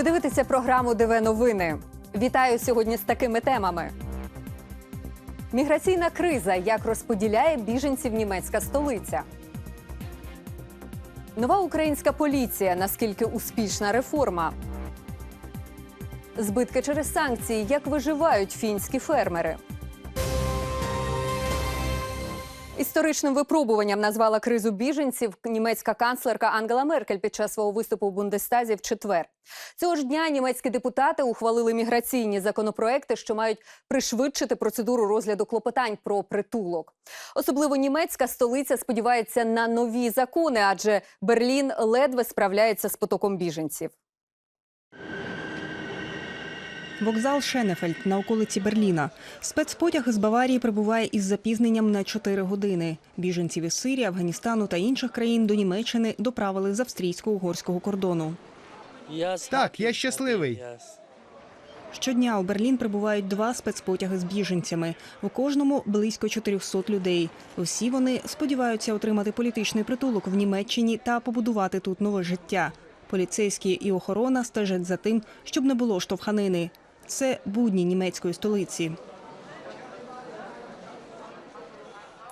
Ви дивитеся програму ДВ Новини. Вітаю сьогодні з такими темами. Міграційна криза. Як розподіляє біженців німецька столиця? Нова українська поліція. Наскільки успішна реформа? Збитки через санкції. Як виживають фінські фермери? Історичним випробуванням назвала кризу біженців німецька канцлерка Ангела Меркель під час свого виступу в Бундестазі в четвер. Цього ж дня німецькі депутати ухвалили міграційні законопроекти, що мають пришвидшити процедуру розгляду клопотань про притулок. Особливо німецька столиця сподівається на нові закони, адже Берлін ледве справляється з потоком біженців. Вокзал Шенефельд на околиці Берліна. Спецпотяг із Баварії прибуває із запізненням на 4 години. Біженців із Сирії, Афганістану та інших країн до Німеччини доправили з австрійсько-угорського кордону. Так, я щасливий. Щодня у Берлін прибувають два спецпотяги з біженцями. У кожному близько 400 людей. Усі вони сподіваються отримати політичний притулок в Німеччині та побудувати тут нове життя. Поліцейські і охорона стежать за тим, щоб не було штовханини. Це будні німецької столиці.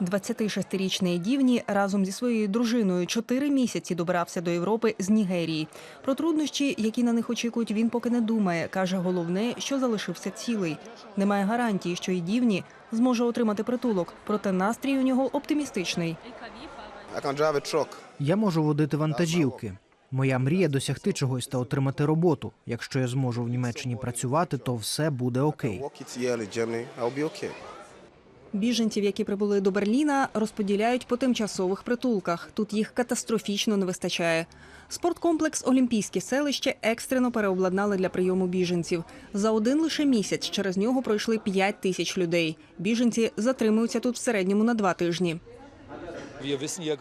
26-річний Дівні разом зі своєю дружиною чотири місяці добирався до Європи з Нігерії. Про труднощі, які на них очікують, він поки не думає. каже, головне, що залишився цілий. Немає гарантії, що і Дівні зможе отримати притулок, проте настрій у нього оптимістичний. Я можу водити вантажівки. Моя мрія досягти чогось та отримати роботу. Якщо я зможу в Німеччині працювати, то все буде окей. Біженців, які прибули до Берліна, розподіляють по тимчасових притулках. Тут їх катастрофічно не вистачає. Спорткомплекс Олімпійське селище екстрено переобладнали для прийому біженців. За один лише місяць через нього пройшли 5 тисяч людей. Біженці затримуються тут в середньому на два тижні.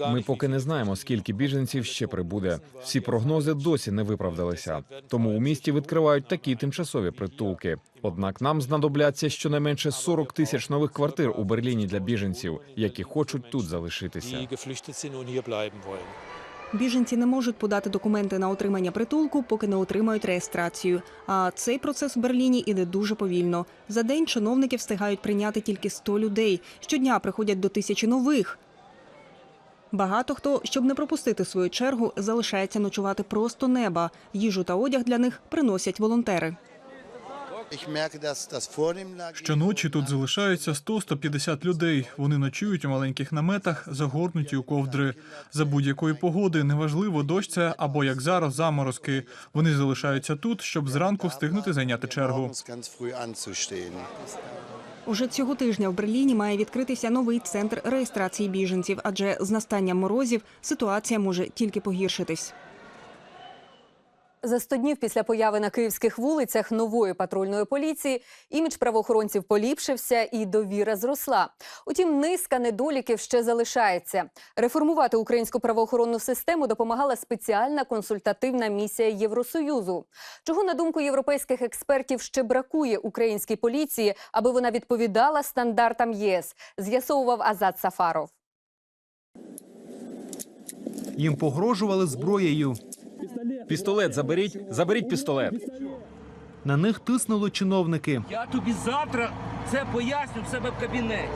Ми поки не знаємо, скільки біженців ще прибуде. Всі прогнози досі не виправдалися. Тому у місті відкривають такі тимчасові притулки. Однак нам знадобляться щонайменше 40 тисяч нових квартир у Берліні для біженців, які хочуть тут залишитися. Біженці не можуть подати документи на отримання притулку, поки не отримають реєстрацію. А цей процес в Берліні іде дуже повільно. За день чиновники встигають прийняти тільки 100 людей. Щодня приходять до тисячі нових. Багато хто, щоб не пропустити свою чергу, залишається ночувати просто неба. Їжу та одяг для них приносять волонтери. Щоночі тут залишаються 100-150 людей. Вони ночують у маленьких наметах, загорнуті у ковдри. За будь-якої погоди, неважливо, дощ це або як зараз заморозки. Вони залишаються тут, щоб зранку встигнути зайняти чергу. Уже цього тижня в Берліні має відкритися новий центр реєстрації біженців, адже з настанням морозів ситуація може тільки погіршитись. За 100 днів після появи на київських вулицях нової патрульної поліції імідж правоохоронців поліпшився і довіра зросла. Утім, низка недоліків ще залишається. Реформувати українську правоохоронну систему допомагала спеціальна консультативна місія Євросоюзу. Чого на думку європейських експертів ще бракує українській поліції, аби вона відповідала стандартам ЄС, з'ясовував Азат Сафаров. Їм погрожували зброєю. Пістолет заберіть, заберіть пістолет. На них тиснули чиновники. Я тобі завтра це поясню в себе в кабінеті.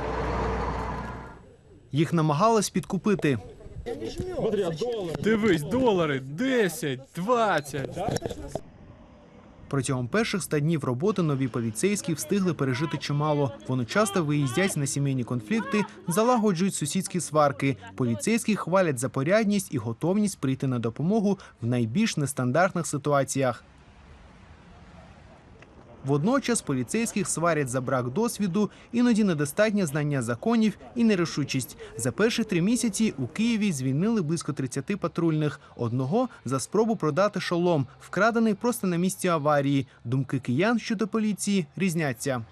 Їх намагались підкупити. Дивись, долари 10, 20. Протягом перших ста днів роботи нові поліцейські встигли пережити чимало. Вони часто виїздять на сімейні конфлікти, залагоджують сусідські сварки. Поліцейські хвалять за порядність і готовність прийти на допомогу в найбільш нестандартних ситуаціях. Водночас поліцейських сварять за брак досвіду, іноді недостатнє знання законів і нерішучість. За перші три місяці у Києві звільнили близько 30 патрульних. Одного за спробу продати шолом, вкрадений просто на місці аварії. Думки киян щодо поліції різняться.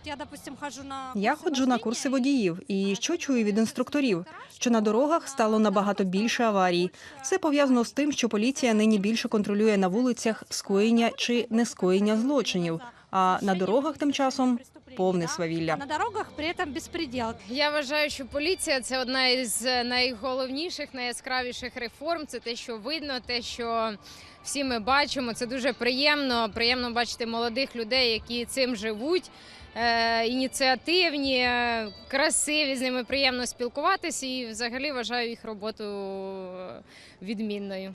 Я, ходжу на курси водіїв, і що чую від інструкторів, що на дорогах стало набагато більше аварій. Це пов'язано з тим, що поліція нині більше контролює на вулицях скоєння чи нескоєння злочинів. А на дорогах тим часом повне свавілля. На дорогах при этом беспредел. Я вважаю, що поліція це одна із найголовніших, найяскравіших реформ. Це те, що видно, те, що всі ми бачимо. Це дуже приємно. Приємно бачити молодих людей, які цим живуть. е, Ініціативні, е, красиві, з ними приємно спілкуватися і взагалі вважаю їх роботу е, відмінною.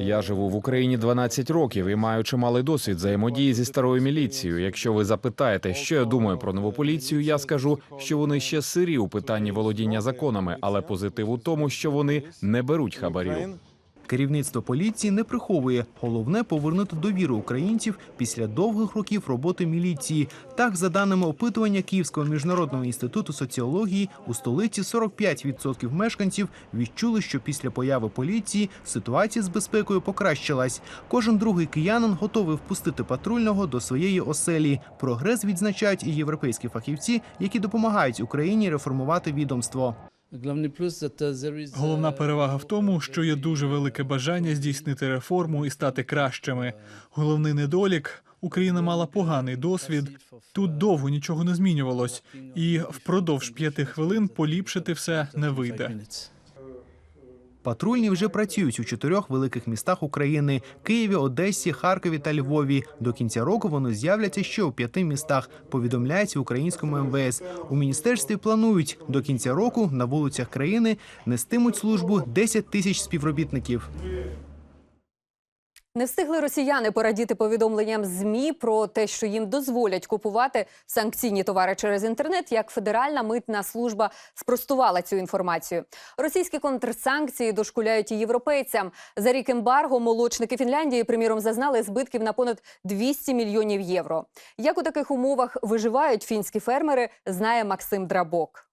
Я живу в Україні 12 років і маю чималий досвід взаємодії зі старою міліцією. Якщо ви запитаєте, що я думаю про нову поліцію, я скажу, що вони ще сирі у питанні володіння законами, але позитив у тому, що вони не беруть хабарів. Керівництво поліції не приховує. Головне повернути довіру українців після довгих років роботи міліції. Так, за даними опитування Київського міжнародного інституту соціології, у столиці 45% мешканців відчули, що після появи поліції ситуація з безпекою покращилась. Кожен другий киянин готовий впустити патрульного до своєї оселі. Прогрес відзначають і європейські фахівці, які допомагають Україні реформувати відомство. Головна перевага в тому, що є дуже велике бажання здійснити реформу і стати кращими. Головний недолік Україна мала поганий досвід. Тут довго нічого не змінювалось, і впродовж п'яти хвилин поліпшити все не вийде. Патрульні вже працюють у чотирьох великих містах України: Києві, Одесі, Харкові та Львові. До кінця року вони з'являться ще у п'яти містах. Повідомляється українському МВС. У міністерстві планують до кінця року на вулицях країни нестимуть службу 10 тисяч співробітників. Не встигли росіяни порадіти повідомленням ЗМІ про те, що їм дозволять купувати санкційні товари через інтернет. Як Федеральна митна служба спростувала цю інформацію. Російські контрсанкції дошкуляють і європейцям. За рік ембарго молочники Фінляндії, приміром, зазнали збитків на понад 200 мільйонів євро. Як у таких умовах виживають фінські фермери, знає Максим Драбок.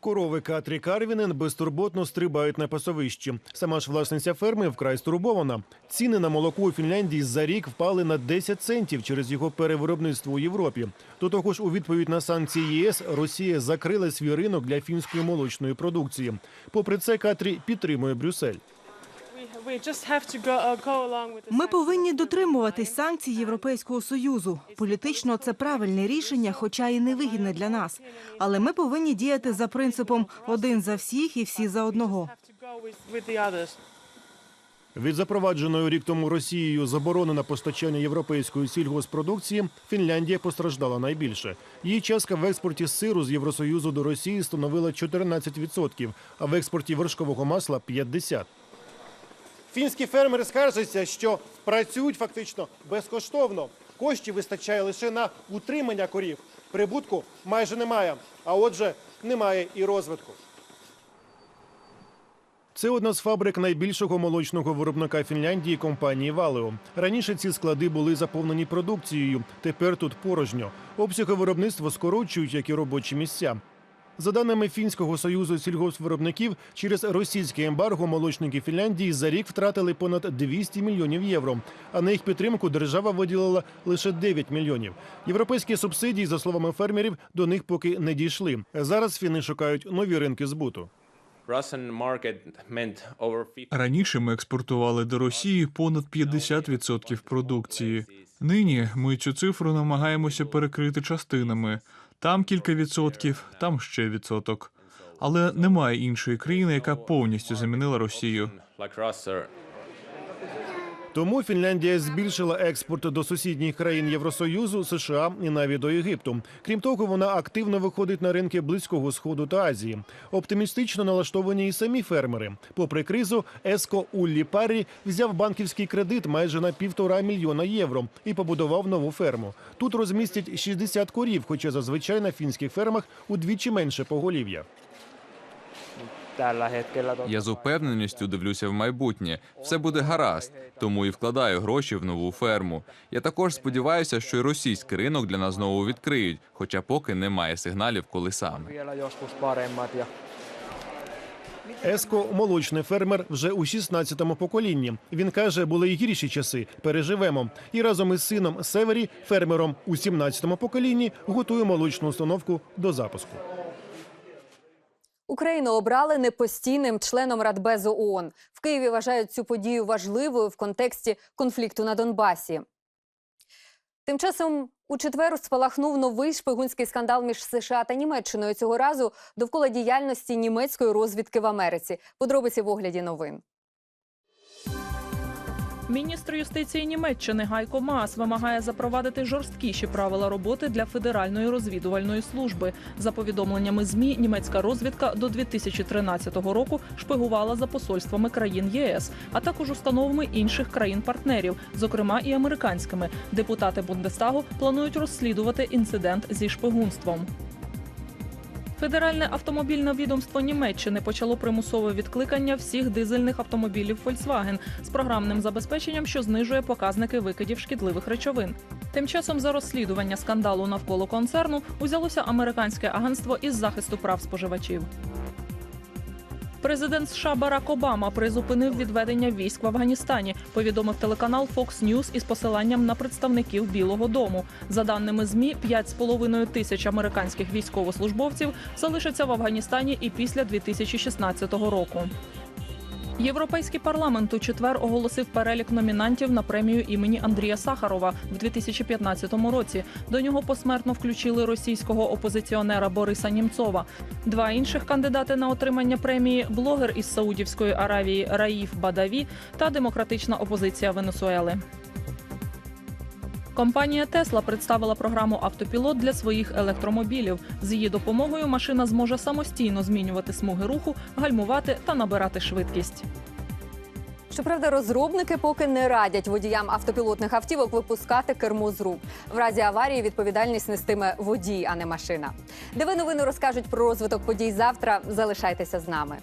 Корови Катрі Карвінен безтурботно стрибають на пасовищі. Сама ж власниця ферми вкрай стурбована. Ціни на молоко у Фінляндії за рік впали на 10 центів через його перевиробництво у Європі. До того ж, у відповідь на санкції ЄС Росія закрила свій ринок для фінської молочної продукції. Попри це, Катрі підтримує Брюссель. Ми повинні дотримуватись санкцій Європейського союзу. Політично це правильне рішення, хоча і невигідне для нас. Але ми повинні діяти за принципом один за всіх і всі за одного. Від запровадженої рік тому Росією заборони на постачання європейської сільгоспродукції Фінляндія постраждала найбільше. Її частка в експорті сиру з Євросоюзу до Росії становила 14%, а в експорті вершкового масла 50%. Фінські фермери скаржаться, що працюють фактично безкоштовно. Коштів вистачає лише на утримання корів. Прибутку майже немає, а отже, немає і розвитку. Це одна з фабрик найбільшого молочного виробника Фінляндії компанії Валео. Раніше ці склади були заповнені продукцією. Тепер тут порожньо. Обсяги виробництва скорочують, як і робочі місця. За даними фінського союзу сільгоспвиробників, через російське ембарго молочники Фінляндії за рік втратили понад 200 мільйонів євро. А на їх підтримку держава виділила лише 9 мільйонів. Європейські субсидії, за словами фермерів, до них поки не дійшли. Зараз фіни шукають нові ринки збуту. Раніше ми експортували до Росії понад 50% продукції. Нині ми цю цифру намагаємося перекрити частинами. Там кілька відсотків, там ще відсоток. Але немає іншої країни, яка повністю замінила Росію. Тому Фінляндія збільшила експорт до сусідніх країн Євросоюзу, США і навіть до Єгипту. Крім того, вона активно виходить на ринки близького сходу та Азії. Оптимістично налаштовані і самі фермери. Попри кризу, Еско Уллі Парі взяв банківський кредит майже на півтора мільйона євро і побудував нову ферму. Тут розмістять 60 корів, хоча зазвичай на фінських фермах удвічі менше поголів'я. Я з упевненістю дивлюся в майбутнє. Все буде гаразд, тому і вкладаю гроші в нову ферму. Я також сподіваюся, що і російський ринок для нас знову відкриють, хоча поки немає сигналів, коли саме. Еско молочний фермер вже у 16-му поколінні. Він каже, були й гірші часи. Переживемо. І разом із сином Севері, фермером у 17-му поколінні, готує молочну установку до запуску. Україну обрали непостійним членом Радбезу ООН. В Києві вважають цю подію важливою в контексті конфлікту на Донбасі. Тим часом у четвер спалахнув новий шпигунський скандал між США та Німеччиною. Цього разу довкола діяльності німецької розвідки в Америці. Подробиці в огляді новин. Міністр юстиції Німеччини Гайко Маас вимагає запровадити жорсткіші правила роботи для федеральної розвідувальної служби. За повідомленнями змі, німецька розвідка до 2013 року шпигувала за посольствами країн ЄС, а також установами інших країн-партнерів, зокрема і американськими. Депутати Бундестагу планують розслідувати інцидент зі шпигунством. Федеральне автомобільне відомство Німеччини почало примусове відкликання всіх дизельних автомобілів Volkswagen з програмним забезпеченням, що знижує показники викидів шкідливих речовин. Тим часом за розслідування скандалу навколо концерну узялося американське агентство із захисту прав споживачів. Президент США Барак Обама призупинив відведення військ в Афганістані. Повідомив телеканал Fox News із посиланням на представників Білого Дому. За даними змі, 5,5 тисяч американських військовослужбовців залишаться в Афганістані і після 2016 року. Європейський парламент у четвер оголосив перелік номінантів на премію імені Андрія Сахарова в 2015 році. До нього посмертно включили російського опозиціонера Бориса Німцова. Два інших кандидати на отримання премії блогер із Саудівської Аравії Раїф Бадаві та демократична опозиція Венесуели. Компанія Тесла представила програму автопілот для своїх електромобілів. З її допомогою машина зможе самостійно змінювати смуги руху, гальмувати та набирати швидкість. Щоправда, розробники поки не радять водіям автопілотних автівок випускати кермо з рук. В разі аварії відповідальність нестиме водій, а не машина. Де ви новини розкажуть про розвиток подій завтра. Залишайтеся з нами.